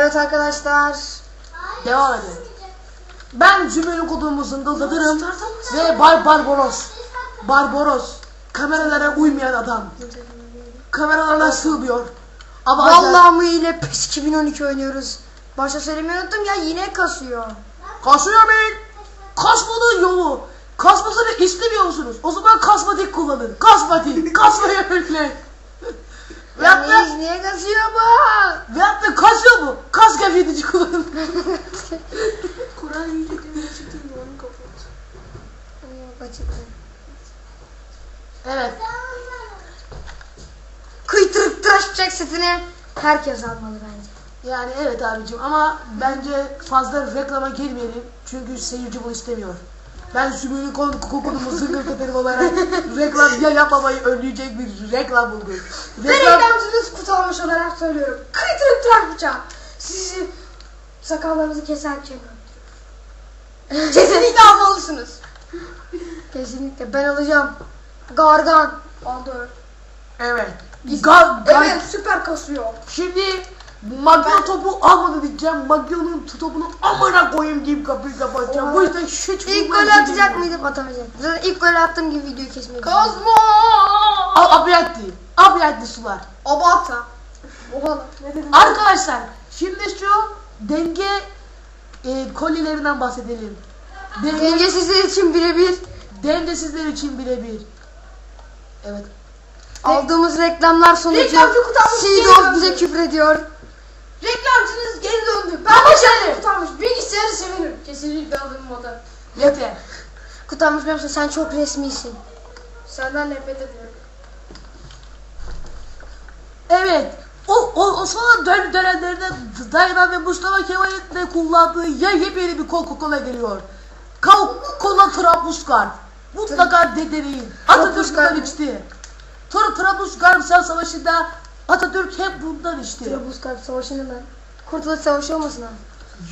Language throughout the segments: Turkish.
Evet arkadaşlar. Devam edelim. Ben cümlenin kodumu zıngıldatırım ve Bar Barbaros. Barbaros. Kameralara uymayan adam. Kameralara sığmıyor. Ama Vallahi mı ile PES 2012 oynuyoruz. Başta söylemeyi unuttum ya yine kasıyor. Kasıyor ben. Kasmanın yolu. Kasmasını istemiyor musunuz? O zaman kasmatik kullanın. Kasmatik. Kasmayı öyle. Ya Veyahut da, niye, kasıyor bu? da kasıyor mu? Kas gevşetici kullanın. Kur'an yüceltmeye çıktığında onu kapat. Evet. Kıytırık tıraş bıçak setini herkes almalı bence. Yani evet abicim ama bence fazla reklama girmeyelim. Çünkü seyirci bunu istemiyor. Ben sümüğünü kokudumu zıngırdatırım olarak reklam ya yapmamayı önleyecek bir reklam buldum. Ben Reklam... reklamcınız kutu almış olarak söylüyorum. Kıytırık tıraş bıçağı. Sizi sakallarınızı keserken Kesinlikle almalısınız. Kesinlikle ben alacağım. Gargan. Aldı. Evet. Ga, ga- Evet süper kasıyor. Şimdi Magno topu almadı diyeceğim. Magno'nun topunu amına koyayım deyip kapıyı kapatacağım. Bu yüzden şu İlk golü atacak mıydım atamayacak. Zaten ilk golü attığım gibi videoyu kesmeyi Kazma! Al abiyatti. Abiyatti sular. Abata. Oha ne dedim? Arkadaşlar şimdi şu denge e, kollilerinden bahsedelim. Denge, Dengesizler için birebir. dengesizler için birebir. Evet. Aldığımız reklamlar sonucu Reklamcı kutamız Seagull geri bize. Reklamcınız geri döndü. Ben Ama başarılı kurtarmış. Bilgisayarı severim. Kesinlikle aldığım model. Yeter. Kutanmış biliyor musun? Sen çok resmisin. Senden nefret ediyorum. Evet. O, o Osmanlı dön dönemlerinde Dayman ve Mustafa Kemal'in de kullandığı ye yepyeni bir Coca-Cola geliyor. Coca-Cola Trablusgarp. Mutlaka de deneyin. Atatürk bundan içti. Tur Trablusgarp Savaşı'nda Atatürk hep bundan içti. Trablusgarp savaşını ben. Kurtuluş savaşı olmasın ha.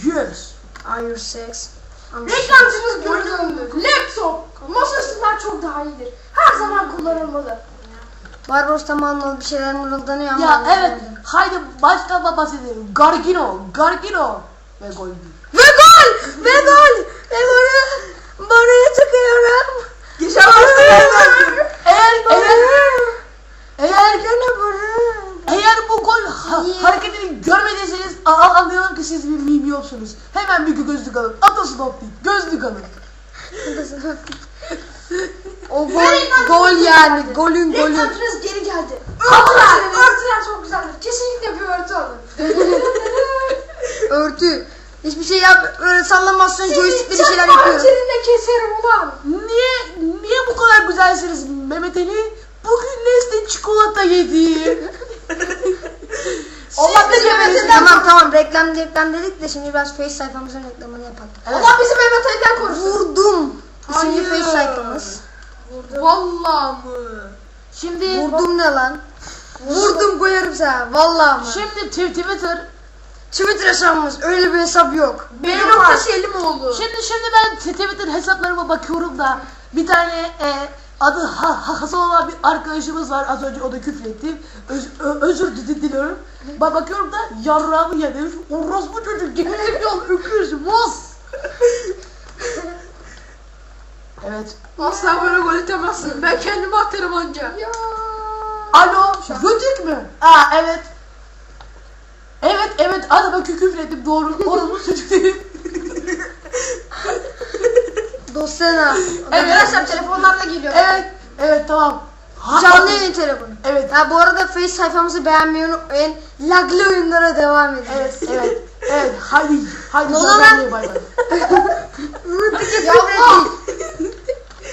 Yes. Are you sex? I'm Reklamcınız geri döndü. Laptop. Masaüstünden çok daha iyidir. Her zaman kullanılmalı. Barbaros tamamladı bir şeyler mırıldanıyor ama. Ya evet. Haydi baştan bahsedelim. Gargino. Gargino. Ve gol. Ve gol! Ve gol! Siz bir milyonsunuz. Hemen bir gözlük alın. Atasın optik. Gözlük alın. o gol, gol yani. Golün golü. Reklamcınız geri geldi. Örtüler, örtüler çok güzeldir. Kesinlikle bir örtü alın. Örtü. Hiçbir şey yap, böyle sallamazsın joystickle bir şeyler yapıyorum. hançerinle keserim ulan. Niye niye bu kadar güzelsiniz Mehmet Ali? Bugün Nestle çikolata yedim. Allah Siz de bizi Mehmet Ali- Tamam tamam reklam reklam dedik de şimdi biraz face sayfamızın reklamını yapalım. Evet. Allah bizi Mehmet Ali'den korusun. Vurdum. Hayır. face sayfamız. Vallahi mı? Şimdi Vurdum ne lan? Vurdum koyarım sana. Vallahi mı? şimdi tw- Twitter Twitter hesabımız öyle bir hesap yok. Benim nokta şeylim oldu. Şimdi şimdi ben Twitter hesaplarıma bakıyorum da bir tane e, adı ha, ha- Hasan olan bir arkadaşımız var. Az önce o da küfretti. Öz, ö- özür di- diliyorum. Ba bakıyorum da yarrağımı yemiş. Orospu çocuk gerizekalı öküz. Mos. evet. Asla böyle gol atamazsın. Ben kendimi atarım anca. Alo. Rütük mü? Aa evet. Evet evet adama kü- küfrettim doğru. Orospu çocuk değil. Dosyana. Arkadaşlar telefonlarla geliyor. evet. Evet tamam. Ha- Canlı yayın telefonu. Evet. Ha bu arada face sayfamızı beğenmeyi unutmayın. Laglı oyunlara devam edin. Evet, evet, evet. Haydi, haydi Ne sosyal lan? bay bay. Yapma.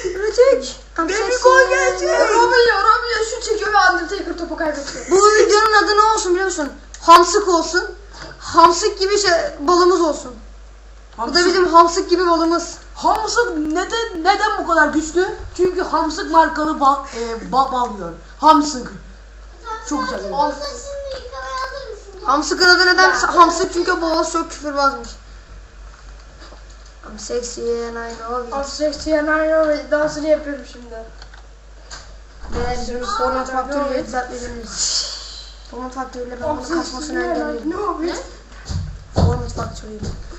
Rütük. Benim gol geldi. Romeo, Romeo şu çekiyor ve Undertaker topu kaybediyor. Bu videonun adı ne olsun biliyor musun? Hamsık olsun. Hamsık gibi şey, balımız olsun. Bu da bizim hamsık gibi balımız. Hamsık neden neden bu kadar güçlü? Çünkü Hamsık markalı bal, e, bal, bal yiyor. Hamsık. Çok güzel. Al. Hamsık'ın adı neden? Hamsık çünkü babası çok küfürbazmış. I'm sexy and I know it. Aseksiyonel dansını yapıyorum şimdi. Beyler bizim hormon faktörüyle düzeltmediniz. Hormon faktörüyle ben bunun kaçmasını engelledim. Ne yapıyorsun?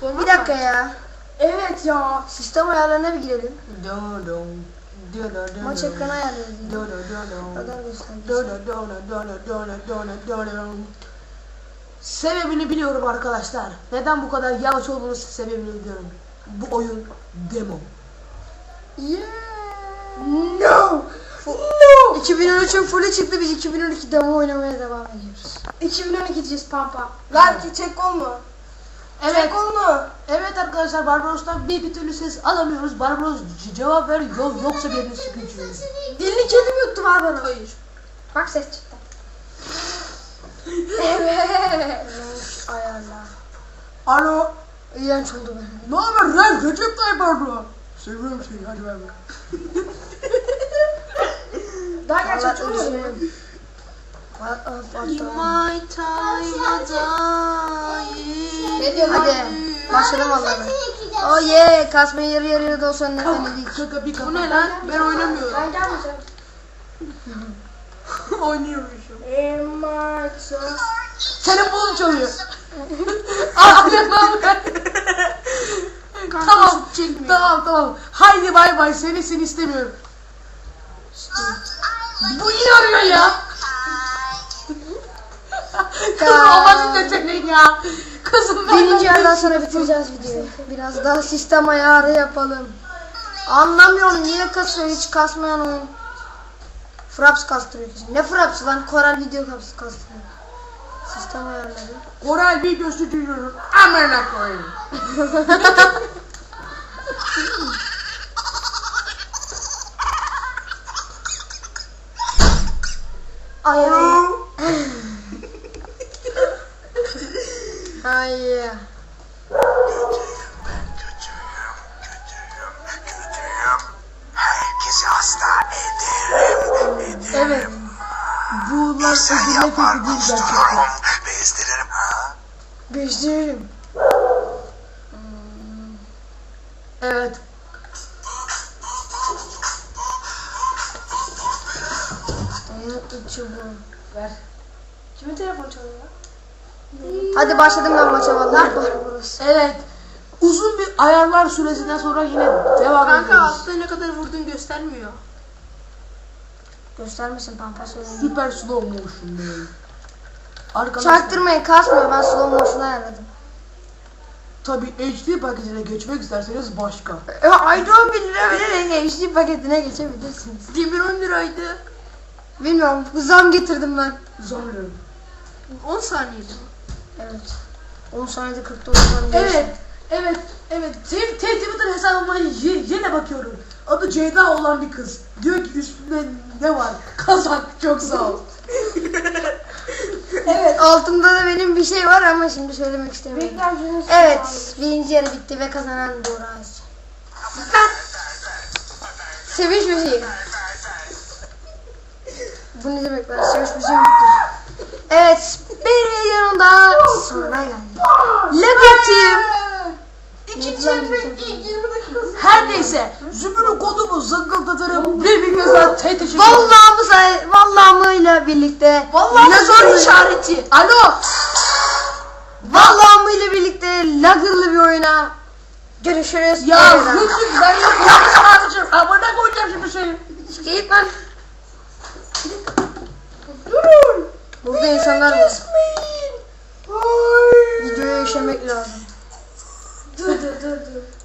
Bir dakika ya. Evet ya. Sistem ayarlarına bir girelim. Dön dön. Maç ekranı ayarlayalım. Adam gösterdi. Sebebini biliyorum arkadaşlar. Neden bu kadar yavaş olduğunu sebebini biliyorum. Bu oyun demo. Yeah. No. No. 2013'ün fullü çıktı biz 2012 demo oynamaya devam ediyoruz. 2012 pampa. Lan çek olma. Evet. Mu? Evet arkadaşlar Barbaros'tan bir bir türlü ses alamıyoruz. Barbaros cevap ver yok yoksa birini sıkıntı. Dilini kedim yuttu var bana. Hayır. Bak ses çıktı. evet. Ayarla. Alo. İğrenç oldu benim. Ne haber lan Recep Tayyip Erdoğan? Seviyorum seni hadi ver Daha gerçek çok My time Ne diyor? Hadi başladım vallahi. Oh yeah kasmayı yarı yarıya da olsa ne. Kaka bir Bu ne lan? Ben oynamıyorum. Ben gelmeyeceğim. Oynuyormuşum. Emarsa. Telefon çalıyor. Aynen lan. tamam. Tamam tamam. Haydi bay bay. Seni seni istemiyorum. Bu yine arıyor ya. Kızım olmasın deseydin ya. Kızım ben Birinci yerden sonra bitireceğiz videoyu. Biraz daha sistem ayarı yapalım. Anlamıyorum niye kasıyor hiç kasmayan oyun. Fraps kastırıyor. Ne Fraps lan? Koral video kaps kastırıyor. Sistem ayarları. Koray videosu çekiyorum. Amına koyayım. Sen yapar kustururum. Bezdiririm ha. Beceririm. Evet. Dayanıklı çubuğu. Ver. Kimin telefon çalıyor? Hadi başladım ben maça vallahi. Evet. Uzun bir ayarlar süresinden sonra yine devam Kanka ediyoruz. altta ne kadar vurdun göstermiyor. Göstermesin pampa söyleyeyim. Süper slow motion böyle. Arkadaşlar Çaktırmayın kasmıyor ben slow motion ayarladım. tabi HD paketine geçmek isterseniz başka. E, ayda 10 bin lira vererek HD paketine geçebilirsiniz. Demir 10 liraydı. Bilmiyorum zam getirdim ben. Zorluyorum. 10 saniyede. Evet. 10 saniyede 40 dolar zam geldi. Evet. Evet. Evet. T- T- Twitter hesabıma yine bakıyorum. Adı Ceyda olan bir kız. Diyor ki üstünde ne var? Kazak. Çok sağ ol. Evet. Altında da benim bir şey var ama şimdi söylemek istemiyorum. Bekler Evet. Birinci yarı bitti ve kazanan Buğra Öz. Sevinç müziği. Bu ne demek lan? Sevinç müziği bitti. Evet. Bir videonun daha sonuna geldik. Team. İkinci yarı ilk 20 dakikası. Her neyse. Zümrüt kodumuz zıngıldatırım. Birbirinize te teşekkür Vallahi mı say, vallahi mı ile birlikte. Vallahi ne zor işareti. Alo. Vallahi mı ile birlikte lagırlı bir oyuna. Görüşürüz. Ya hırsız ben yok. Yanlış abicim. Amına koyacağım şimdi şeyi. Git lan. Durun. Burada insanlar var. Videoya işemek lazım. 对对对对。